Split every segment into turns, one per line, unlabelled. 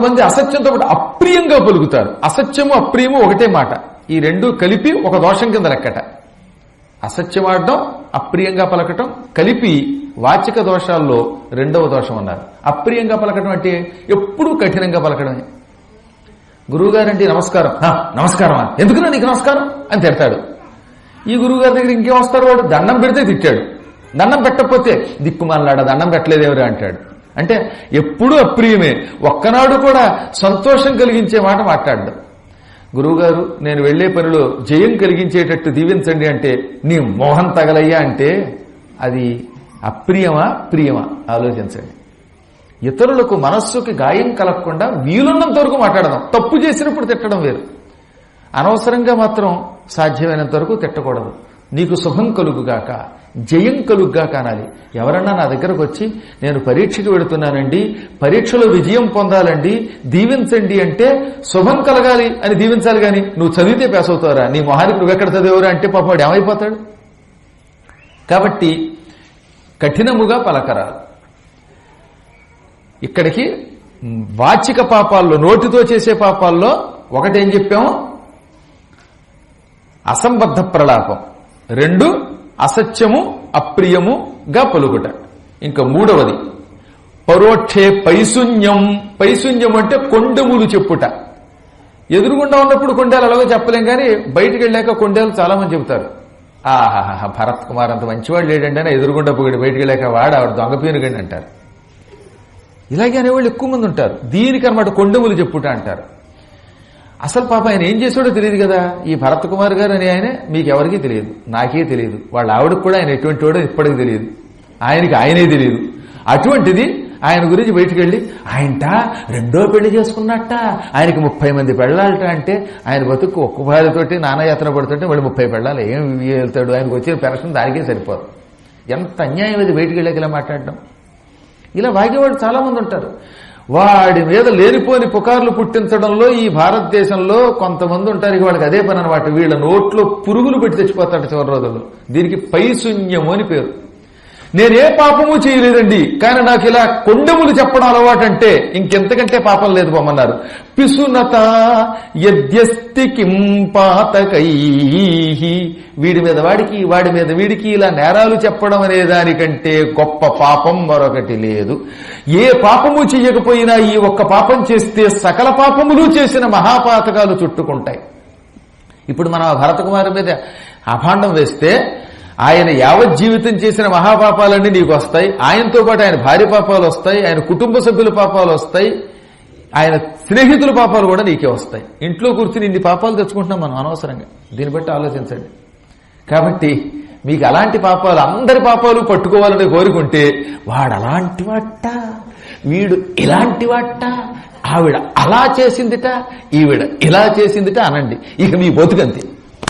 కొంతమంది అసత్యంతో పాటు అప్రియంగా పలుకుతారు. అసత్యము అప్రియము ఒకటే మాట. ఈ రెండు కలిపి ఒక దోషం కింద లెక్కట. అసత్యం ఆడడం అప్రియంగా పలకటం కలిపి వాచిక దోషాల్లో రెండవ దోషం అన్నారు. అప్రియంగా పలకటం అంటే ఎప్పుడూ కఠినంగా పలకడమే. గురువుగారంటే నమస్కారం. "హా, నమస్కారమా? ఎందుకున్నా నీకు నమస్కారం? అని తిడతాడు. ఈ గురువుగారి దగ్గర ఇంకేం వస్తారు వాడు? దండం పెడితే తిట్టాడు. దండం పెట్టకపోతే దిక్కుమాలాడ దండం పెట్టలేదేవరా అంటాడు. అంటే ఎప్పుడూ అప్రియమే. ఒక్కనాడు కూడా సంతోషం కలిగించే మాట మాట్లాడడం గురువుగారు నేను వెళ్ళే పనిలో జయం కలిగించేటట్టు దీవించండి అంటే నీ మోహన్ తగలయ్యా అంటే అది అప్రియమా ప్రియమా? ఆలోచించండి. ఇతరులకు మనస్సుకి గాయం కలగకుండా వీలున్నంత వరకు మాట్లాడదాం. తప్పు చేసినప్పుడు తిట్టడం వేరు. అనవసరంగా మాత్రం సాధ్యమైనంత వరకు తిట్టకూడదు. నీకు శుభం కలుగుగాక జయం కలుగుగాక అనాలి. ఎవరన్నా నా దగ్గరకు వచ్చి నేను పరీక్షకు వెళుతున్నానండి పరీక్షలో విజయం పొందాలండి దీవించండి అంటే శుభం కలగాలి అని దీవించాలి కానీ నువ్వు చదివితే పాస్ అవుతావురా. నీ మొహానికి నువ్వెక్కడ చదివేవరా అంటే పాప వాడు ఏమైపోతాడు? కాబట్టి కఠినముగా పలకరాలు ఇక్కడికి వాచిక పాపాల్లో నోటితో చేసే పాపాల్లో ఒకటేం చెప్పాము? అసంబద్ధ ప్రలాపం. రెండు అసత్యము అప్రియముగా పలుకుట. ఇంకా మూడవది పరోక్షే పైశూన్యం. పైశూన్యం అంటే కొండములు చెప్పుట. ఎదురుగుండా ఉన్నప్పుడు కొండేలు అలాగో చెప్పలేం కానీ బయటికి వెళ్ళాక కొండేలు చాలా మంది చెబుతారు. ఆహాహా భరత్ కుమార్ అంత మంచివాడు లేడండి అని ఎదురుగుండా పొగిడి బయటికి వెళ్ళాక వాడు ఆవిడ దొంగపీనుగండి అంటారు. ఇలాగే అనేవాళ్ళు ఎక్కువ మంది ఉంటారు. దీనికి అనమాట కొండములు చెప్పుట అంటారు. అసలు పాప ఆయన ఏం చేసాడో తెలియదు కదా. ఈ భరత్ కుమార్ గారు అని ఆయన మీకు ఎవరికీ తెలియదు. నాకే తెలియదు. వాళ్ళ ఆవిడకు కూడా ఆయన ఎటువంటి వాడో ఇప్పటికి తెలియదు. ఆయనకి ఆయనే తెలియదు. అటువంటిది ఆయన గురించి బయటికి వెళ్ళి ఆయనట రెండో పెళ్ళి చేసుకున్నట్ట. ఆయనకి ముప్పై మంది పెళ్ళాలట అంటే ఆయన బతుకు ఒక్క భార్యతోటి నానాయాత్ర పడుతుంటే వాళ్ళు ముప్పై పెళ్ళాలి. ఏం వెళ్తాడు? ఆయనకు వచ్చిన పెన్షన్ దానికే సరిపోదు. ఎంత అన్యాయం ఇది బయటికి వెళ్ళాక ఇలా మాట్లాడడం. ఇలా వాగేవాళ్ళు చాలామంది ఉంటారు. వాడి మీద లేనిపోని పుకార్లు పుట్టించడంలో ఈ భారతదేశంలో కొంతమంది ఉంటారు. ఇక వాళ్ళకి అదే పని అనమాట. వీళ్ళ నోట్లో పురుగులు పెట్టి తెచ్చిపోతాడు చివరి రోజుల్లో. దీనికి పైశూన్యము అని పేరు. నేనే పాపము చేయలేదండి. కానీ నాకు ఇలా కొండములు చెప్పడం అలవాటంటే ఇంకెంతకంటే పాపం లేదు పొమ్మన్నారు పిసునత యద్యస్తి కింపాతకై వీడి మీద వాడికి వాడి మీద వీడికి ఇలా నేరాలు చెప్పడం అనే దానికంటే గొప్ప పాపం మరొకటి లేదు. ఏ పాపము చెయ్యకపోయినా ఈ ఒక్క పాపం చేస్తే సకల పాపములు చేసిన మహాపాతకాలు చుట్టుకుంటాయి. ఇప్పుడు మనం ఆ భరతకుమారి మీద అభాండం వేస్తే ఆయన యావత్ జీవితం చేసిన మహాపాపాలన్నీ నీకు వస్తాయి. ఆయనతో పాటు ఆయన భార్య పాపాలు వస్తాయి ఆయన కుటుంబ సభ్యుల పాపాలు వస్తాయి ఆయన స్నేహితుల పాపాలు కూడా నీకే వస్తాయి. ఇంట్లో కూర్చుని ఇన్ని పాపాలు తెచ్చుకుంటున్నాం మనం అనవసరంగా. దీన్ని బట్టి ఆలోచించండి. కాబట్టి మీకు అలాంటి పాపాలు అందరి పాపాలు పట్టుకోవాలని కోరుకుంటే వాడు అలాంటి వాట వీడు ఇలాంటి వాట ఆవిడ అలా చేసిందిట ఈవిడ ఇలా చేసిందిట అనండి. ఇక మీ బతుకంతే.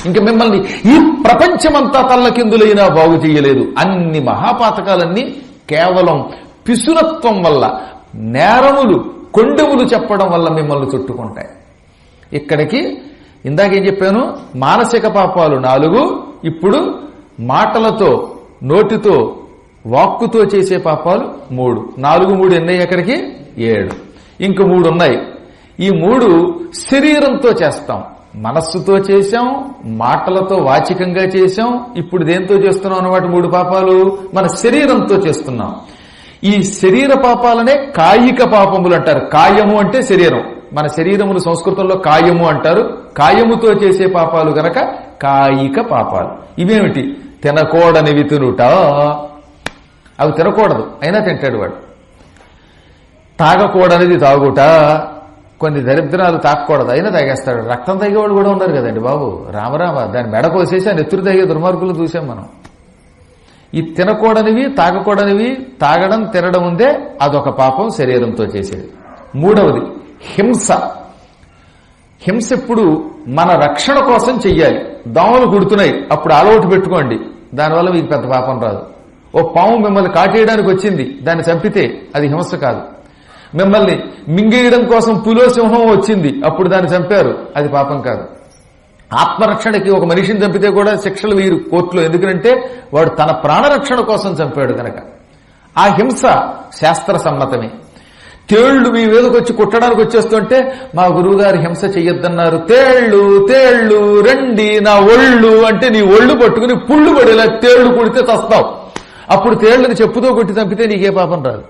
ఇంక మిమ్మల్ని ఈ ప్రపంచమంతా తల్లకిందులైనా బాగు చేయలేదు. అన్ని మహాపాతకాలన్నీ కేవలం పిసురత్వం వల్ల నేరములు కొండములు చెప్పడం వల్ల మిమ్మల్ని చుట్టుకుంటాయి. ఇక్కడికి ఇందాకేం చెప్పాను? మానసిక పాపాలు నాలుగు. ఇప్పుడు మాటలతో నోటితో వాక్కుతో చేసే పాపాలు మూడు. నాలుగు మూడు ఎన్నయ్యి ఎక్కడికి? ఏడు. ఇంక మూడు ఉన్నాయి ఈ మూడు శరీరంతో చేస్తాం. మనస్సుతో చేశాం మాటలతో వాచికంగా చేశాం ఇప్పుడు దేంతో చేస్తున్నాం అన్నమాట మూడు పాపాలు? మన శరీరంతో చేస్తున్నాం. ఈ శరీర పాపాలనే కాయిక పాపములు అంటారు. కాయము అంటే శరీరం. మన శరీరములు సంస్కృతంలో కాయము అంటారు. కాయముతో చేసే పాపాలు గనక కాయిక పాపాలు. ఇవేమిటి? తినకూడనివి తినుట అవి తినకూడదు. అయినా తింటాడు వాడు. తాగకూడనిది తాగుట. కొన్ని దరిద్రాలు తాకూడదు అయినా తాగేస్తాడు. రక్తం తాగేవాడు కూడా ఉన్నారు కదండి బాబు. రామరామ దాన్ని మెడ కోసేసి ఆ నెత్తురు తాగే దుర్మార్గులు చూసాం మనం. ఈ తినకూడనివి తాగకూడనివి తాగడం తినడం ఉందే అదొక పాపం శరీరంతో చేసేది. మూడవది హింస. హింస ఎప్పుడు మన రక్షణ కోసం చెయ్యాలి. దోమలు కుడుతున్నాయి. అప్పుడు అలవాటు పెట్టుకోండి. దానివల్ల మీకు పెద్ద పాపం రాదు. ఓ పాము మిమ్మల్ని కాటేయడానికి వచ్చింది. దాన్ని చంపితే అది హింస కాదు. మిమ్మల్ని మింగేయడం కోసం పులో సింహం వచ్చింది. అప్పుడు దాన్ని చంపారు. అది పాపం కాదు. ఆత్మరక్షణకి ఒక మనిషిని చంపితే కూడా శిక్షలు వీరు కోర్టులో. ఎందుకంటే వాడు తన ప్రాణరక్షణ కోసం చంపాడు కనుక ఆ హింస శాస్త్ర సమ్మతమే. తేళ్ళు మీ మీదకి వచ్చి కుట్టడానికి వచ్చేస్తుంటే మా గురువుగారు హింస చెయ్యొద్దన్నారు. తేళ్ళు తేళ్ళు రండి నా ఒళ్ళు అంటే నీ ఒళ్ళు పట్టుకుని పుళ్ళు పడేలా తేళ్ళు కుడితే చస్తావు. అప్పుడు తేళ్ళను చెప్పుతో కొట్టి చంపితే నీకే పాపం రాదు.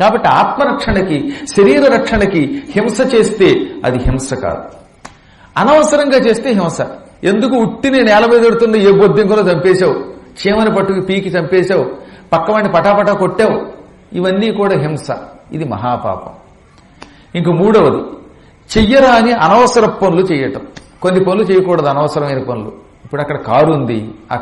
కాబట్టి ఆత్మరక్షణకి శరీర రక్షణకి హింస చేస్తే అది హింస కాదు. అనవసరంగా చేస్తే హింస. ఎందుకు ఉట్టిని నేల మీద పెడుతున్న ఏ కూడా చంపేశావు? చీమని పట్టుకు పీకి చంపేశావు? పక్కవాడిని పటాపటా కొట్టావు? ఇవన్నీ కూడా హింస. ఇది మహాపాపం. ఇంక మూడవది చెయ్యరాని అనవసర పనులు చేయటం. కొన్ని పనులు చేయకూడదు అనవసరమైన పనులు. ఇప్పుడు అక్కడ కారు ఉంది ఆ